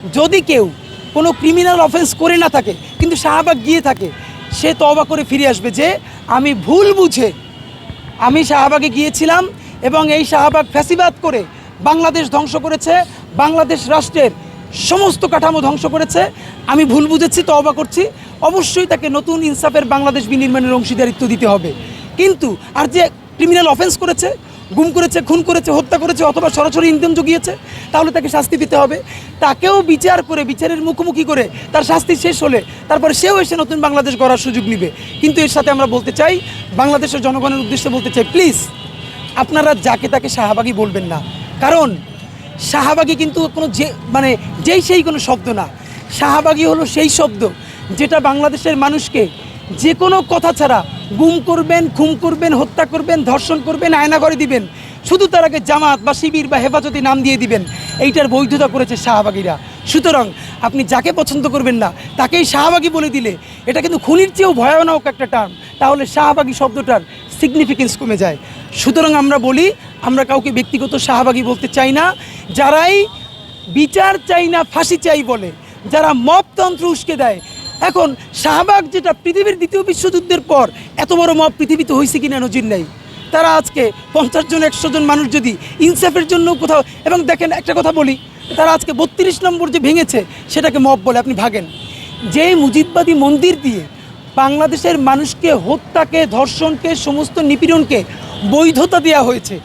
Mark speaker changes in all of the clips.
Speaker 1: যদি কেউ কোনো ক্রিমিনাল অফেন্স করে না থাকে, কিন্তু শাহবাগ গিয়ে থাকে, সে তবা করে ফিরে আসবে যে, আমি ভুল বুঝে আমি শাহবাগে গিয়েছিলাম এবং এই শাহবাগ ফ্যাসিবাদ করে বাংলাদেশ ধ্বংস করেছে, বাংলাদেশ রাষ্ট্রের সমস্ত কাঠামো ধ্বংস করেছে, আমি ভুল বুঝেছি, তওবা করছি, অবশ্যই তাকে নতুন ইনসাফের বাংলাদেশ বিনির্মাণের অংশীদারিত্ব দিতে হবে। কিন্তু আর যে ক্রিমিনাল অফেন্স করেছে গুম করেছে, খুন করেছে, হত্যা করেছে অথবা সরাসরি ইন্ধন জুগিয়েছে, তাহলে তাকে শাস্তি দিতে হবে। তাকেও বিচার করে, বিচারের মুখোমুখি করে তার শাস্তি শেষ হলে তারপরে সেও এসে নতুন বাংলাদেশ গড়ার সুযোগ নিবে। কিন্তু এর সাথে আমরা বলতে চাই, বাংলাদেশের জনগণের উদ্দেশ্যে বলতে চাই প্লিজ আপনারা যাকে তাকে শাহবাগী বলবেন না। কারণ শাহবাগী কিন্তু কোনো যে মানে যেই সেই কোনো শব্দ না। শাহবাগী হলো সেই শব্দ যেটা বাংলাদেশের মানুষকে যে কোনো কথা ছাড়া গুম করবেন খুম করবেন, হত্যা করবেন, ধর্ষণ করবেন, আয়না করে দিবেন। শুধু তার আগে জামাত বা শিবির বা হেফাজতি নাম দিয়ে দিবেন। এইটার বৈধতা করেছে শাহবাগীরা। সুতরাং আপনি যাকে পছন্দ করবেন না, তাকেই শাহবাগী বলে দিলে। এটা কিন্তু খুনির চেয়েও ভয়ানক একটা টার্ম। তাহলে শাহবাগী শব্দটার সিগনিফিকেন্স কমে যায়। সুতরাং আমরা বলি, আমরা কাউকে ব্যক্তিগত শাহবাগী বলতে চাই না। যারাই বিচার চাই না, ফাঁসি চাই বলে, যারা মপতন্ত্র উস্কে দেয় এখন শাহবাগ যেটা পৃথিবীর দ্বিতীয় বিশ্বযুদ্ধের পর এত বড় মব পৃথিবীতে হয়েছে কিনা নজির নেই। তারা আজকে পঞ্চাশ জন, একশো জন মানুষ যদি ইনসাফের জন্য কোথাও, এবং দেখেন একটা কথা বলি, তারা আজকে বত্রিশ নম্বর যে ভেঙেছে সেটাকে মব বলে আপনি ভাগেন। যেই মুজিববাদী মন্দির দিয়ে বাংলাদেশের মানুষকে হত্যাকে, ধর্ষণকে, সমস্ত নিপীড়নকে বৈধতা দেওয়া হয়েছে,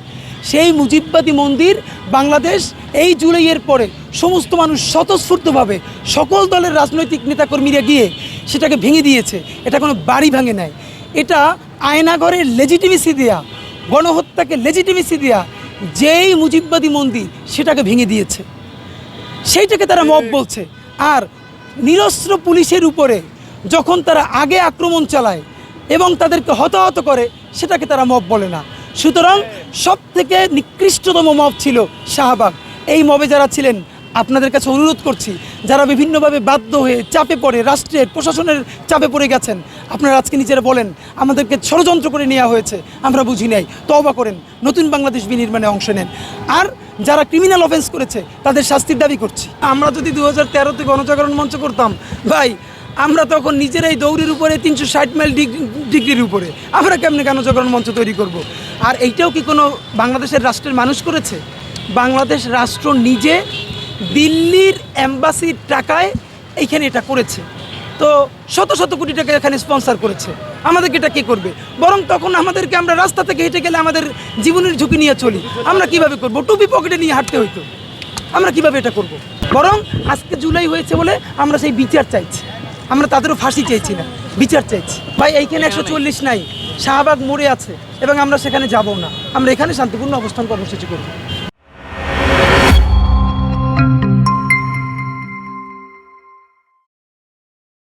Speaker 1: সেই মুজিববাদী মন্দির বাংলাদেশ এই জুলাইয়ের পরে সমস্ত মানুষ স্বতঃস্ফূর্তভাবে সকল দলের রাজনৈতিক নেতাকর্মীরা গিয়ে সেটাকে ভেঙে দিয়েছে। এটা কোনো বাড়ি ভাঙে নাই। এটা আয়নাঘরের লেজিটিমেসি দেয়া, গণহত্যাকে লেজিটিমেসি দেয়া, যেই মুজিববাদী মন্দির সেটাকে ভেঙে দিয়েছে। সেইটাকে তারা মব বলছে। আর নিরস্ত্র পুলিশের উপরে যখন তারা আগে আক্রমণ চালায় এবং তাদেরকে হতাহত করে, সেটাকে তারা মব বলে না। সুতরাং সব থেকে নিকৃষ্টতম মব ছিল শাহবাগ। এই মবে যারা ছিলেন, আপনাদের কাছে অনুরোধ করছি, যারা বিভিন্নভাবে বাধ্য হয়ে চাপে পড়ে রাষ্ট্রের, প্রশাসনের চাপে পড়ে গেছেন, আপনারা আজকে নিজেরা বলেন, আমাদেরকে ষড়যন্ত্র করে নেওয়া হয়েছে, আমরা বুঝি নাই। তওবা করেন, নতুন বাংলাদেশ বিনির্মাণে অংশ নেন। আর যারা ক্রিমিনাল অফেন্স করেছে, তাদের শাস্তির দাবি করছি। আমরা যদি দু হাজার তেরোতে গণজাগরণ মঞ্চ করতাম, ভাই, আমরা তখন নিজেরাই দৌড়ের উপরে তিনশো ষাট মাইল ডিগ- ডিগ্রির উপরে। আমরা কেমনে গণজাগরণ মঞ্চ তৈরি করব। আর এইটাও কি কোনো বাংলাদেশের রাষ্ট্রের মানুষ করেছে? বাংলাদেশ রাষ্ট্র নিজে দিল্লির অ্যাম্বাসির টাকায় এইখানে এটা করেছে। তো শত শত কোটি টাকা এখানে স্পন্সর করেছে। আমাদেরকে এটা কে করবে? বরং তখন আমাদেরকে আমরা রাস্তা থেকে হেঁটে গেলে আমাদের জীবনের ঝুঁকি নিয়ে চলি। আমরা কীভাবে করব? টুপি পকেটে নিয়ে হাঁটতে হইতো। আমরা কীভাবে এটা করব? বরং আজকে জুলাই হয়েছে বলে আমরা সেই বিচার চাইছি। আমরা তাদেরও ফাঁসি চাইছি না। বিচার চাইছি। ভাই এইখানে একশো চল্লিশ নাই। শাহবাগ মরে আছে এবং আমরা সেখানে যাব না। আমরা এখানে শান্তিপূর্ণ অবস্থান কর্মসূচি করব।